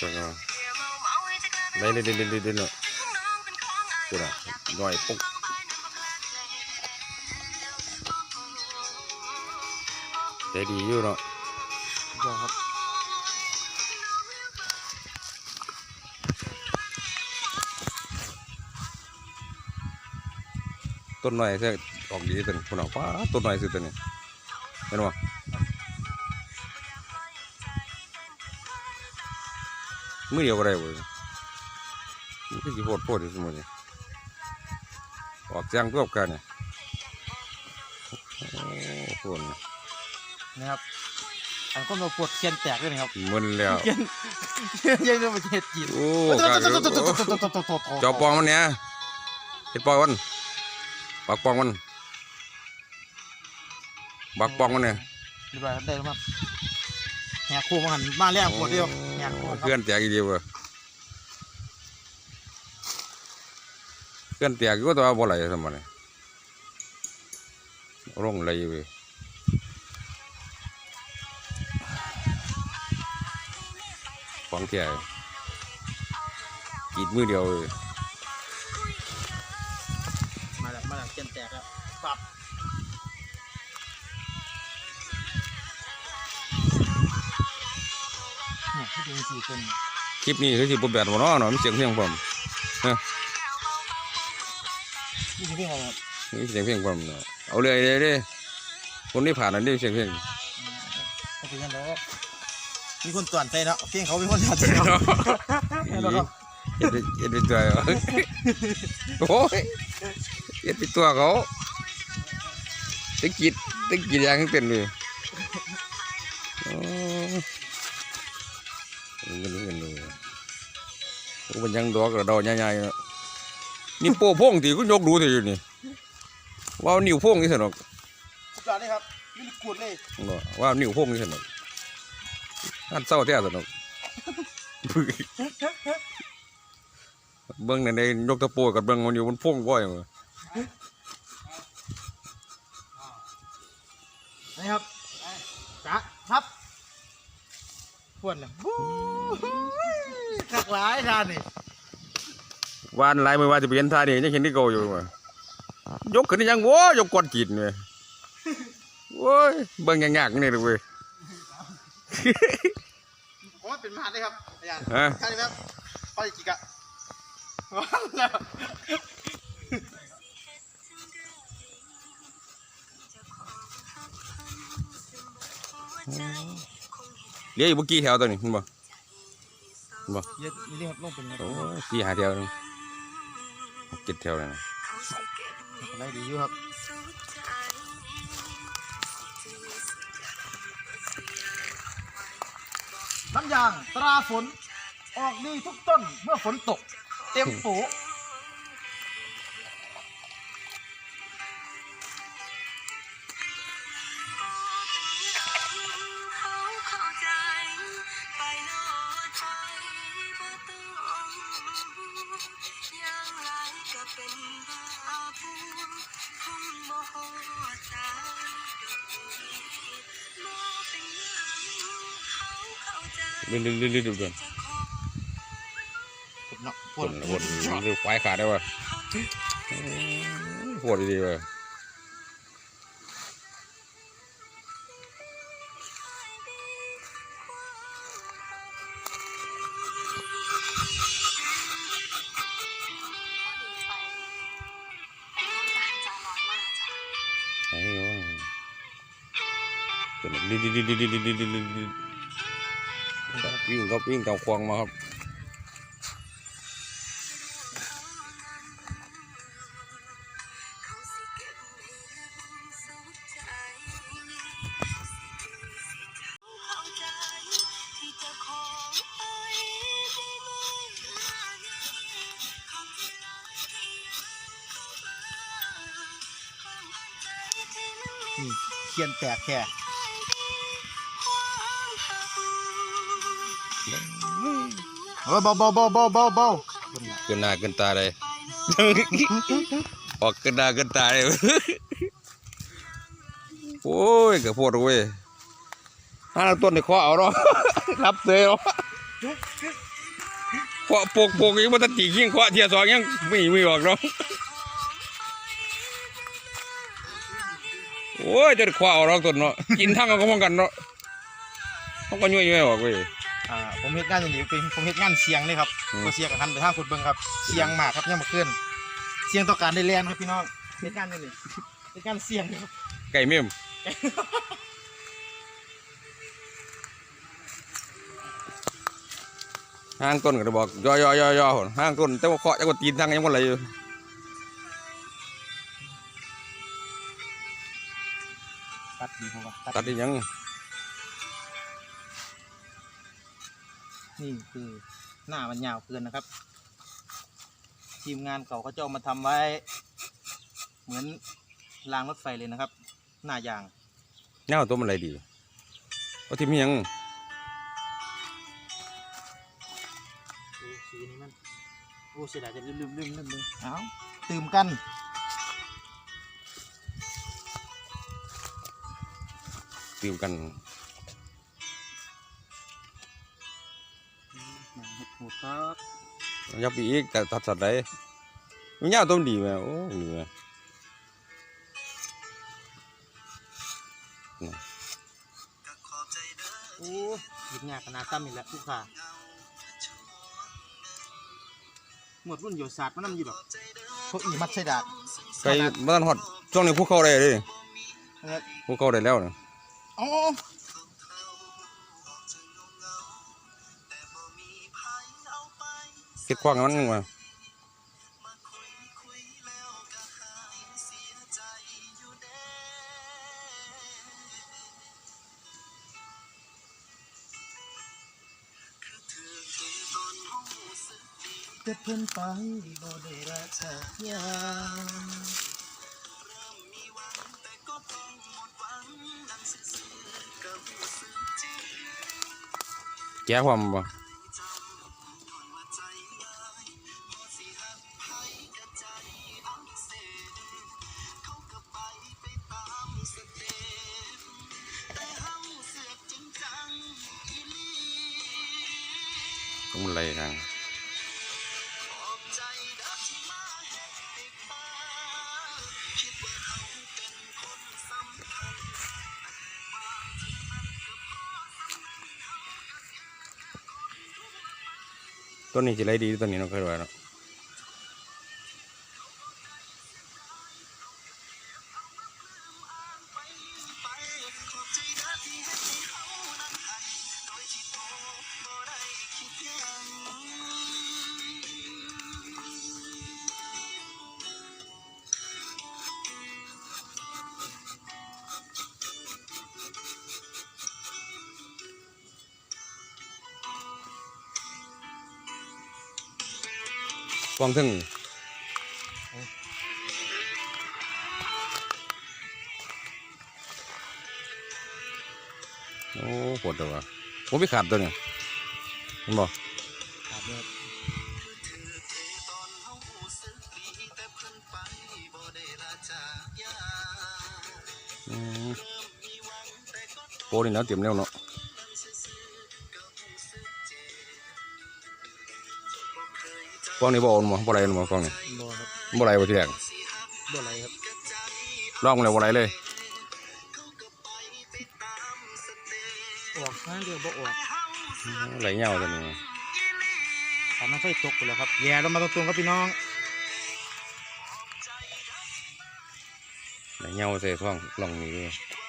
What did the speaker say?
จังนะได้ได้ได้ได้ได้เนาะกูนะหน่อยปุ๊กใจดีอยู่เนาะครับต้นหน่อยแค่ออกดีตัวนี้คุณเอาป้าต้นหน่อยสิตัวนี้เห็นบ่มื อเดียวก็ได้เว้ยมันคือสิโพดโพดอยู่สมมุตินี่ออกจังตัวกันเนี่ยโอ้โหพุ่นนะครับอันก็มาปวดเคียนแตกด้วยนะครับมึนแล้วเคียนเคียนยังจะมาเห็ดกินโอ้กาจอปองมันเนี่ยเห็ดปองมันปักปองมันบักปองมันเนี่ยเรียบร้อยครับได้แล้วครับแห กโค้งมาหันมาแล้วปวดเดียวแหกโค้งครับเพื่อนแตกอีเดียวเว้ยเพื่อนแตกก็ตัวบ่ไหลสมันเนี่ยร่องไหลเว้ยฟังแก่กรีดมือเดียวเว้ยมาแล้วมาแล้วเคียนแตกแล้วปับ ดูสี่คนคลิปนี้คือสิบ่แบดบ่เนาะเนาะมีเสียงเพลงพร้อมนี่คือเรื่องอะไรครับมีเสียงเพลงพร้อมเนาะเอาเลยเลยเลยคนที่ผ่านอันนี้เสียงเพลงก็เป็นกันแล้วมีคนต่วนใจแล้วเพียงเขาเป็นคนต่วนใจแล้วแล้วครับเอ็ดไปเอ็ดไปตัวเหรอโอ้ยเอ็ดไปตัวเขาตะกิดตะกิดยางให้เป็นเลย ยเงินเงินเลยโอ้มันยังดอกกระดอกใหญ่ๆเนาะนี่โป้พ่งตีก็ยกดูเถอะอยู่นี่ว่านิ้วโพ่งนี่สนุกสุดยอดเลยครับนี่กูดเลยเนาะว่านิ้วโพ่งนี่สนุกอันเศร้าแท้สนุกเบิ้งในในยกตะปูกับเบิ้งมันอยู่บนพุ่งบ่อยมั้งนี่ครับจ้ะครับปวดเลยบู๊ ขักหลายทานนี่วานหลายมือว่าจะเปลี่ยนท่านี่ยังเห็นที่เก่าอยู่มั้งยกขึ้นยังโว้ยกก้อนกินเลยโว้ยเบิ้งยากๆนี่เลยเว้ยผมว่าเป็นมหาเลยครับอาจารย์ฮะท่านนี้ครับพออีกกี่กะว้าวแล้วเหลี้ยอยู่เมื่อกี้แถวตัวนี้เห็นบ่ เยอะนี่ครับลงเป็นไงโอ้ยสี่หาแถวนึงเจ็ดแถวเลยนะอะไรดีอยู่ครับน้ำยางตราฝน ออกดีทุกต้นเมื่อฝนตก เต็มโป ลื่นลื่นลื่นลื่นด่วนปวดปวดหรือควายขาดได้ป่ะปวดดีๆว่ะไอ้โอ้ยเป็นดิ้นดิ้นดิ้นดิ้นดิ้นดิ้น วิ่งก็วิ่งตามควงมาครับนี่เขียนแตกแค่ เออเบาเบาเบาเบาเบาเบาเกินหน้าเกินตาเลยออกเกินหน้าเกินตาเลยโอ้ยกระโพดเว้ยห้าต้นในคอเอาเนาะรับเลยเนาะาะโปกโปกยังบ่ทันตีขิงเคาะเทียสองยังไม่ไม่ออกเนาะโอ้ยจะได้คว้าเอาหรอกตัวเนาะกินทั้งกันก็พร้อมกันเนาะเขาก็ย่อยๆออกเว้ย อ่าผมเฮ็ดงานอย่างนี้เป็นผมเฮ็ดงานเสียงนี่ครับอืมตัวเสียงกับทันไปทางคุณเบิ่งครับเสียงมากครับยังมาขึ้นเสียงต่อการได้แลนครับพี่น้องเฮ็ดงานอย่างนี้เฮ็ดงานเสียงครับไก่เมี่ยมห้างต้นก็จะบอกย่อย่อย่อย่อห้างต้นแต่ว่าเคาะจักว่าตีนทั้งยังบ่ไหลอยู่ตัดดีผมว่าตัดได้ยัง นี่คือหน้ามันยาวเกินนะครับ ทีมงานเก่าเขาจะเอามาทำไว้ เหมือนรางรถไฟเลยนะครับ หน้ายางเงาตัวมันไหลดีว่าที่มีหยังสีนี้มันโอ้เสียดายจะลืมลืมลืมลืมเลยเอาตื่มกันติวกัน ครับยับไปอีกแต่ตัดสัตว์ได้มันยาวตัวมันดีไหมโอ้ดีไหมโอ้หยิบงากขนาดตั้มอีกแล้วทุกขาหมดรุ่นโยศาสตร์มันนำอยู่ดอกพวกอีมัดใส่ดาดไก่บ้านฮอดช่วงนี้ผู้เข้าได้เลยนะครับผู้เข้าได้แล้วนะอ๋อ คิดกว้างมันยังไงเกิดเพิ่นไปบ่ได้รักษายาแก้ความบ่ ไหลทางต้นนี้จะไรดีต้นนี้น้องเคยว่าเนาะ กวางทึ่งโอ้ปวดตัวผมไม่ขาดตัวเนี่ยเห็นบ่ครับเนี่ยโปรนี่นะเตรียมแล้วเนาะ กวางนี่บ่เอาหมบ่ไรหมกวางนี่บ่ครับบ่ไรบ่ทีแรกบ่อะไรครับลองมาแล้วบ่ไรเลยออกนั่นเดียวบ่ออกอืมไหลเงาตัวนี้ตอนนั้นไฟตกไปแล้วครับแย่ลงมาตรงๆครับพี่น้องไหลเงาใส่ช่องลองนี้ด้วยค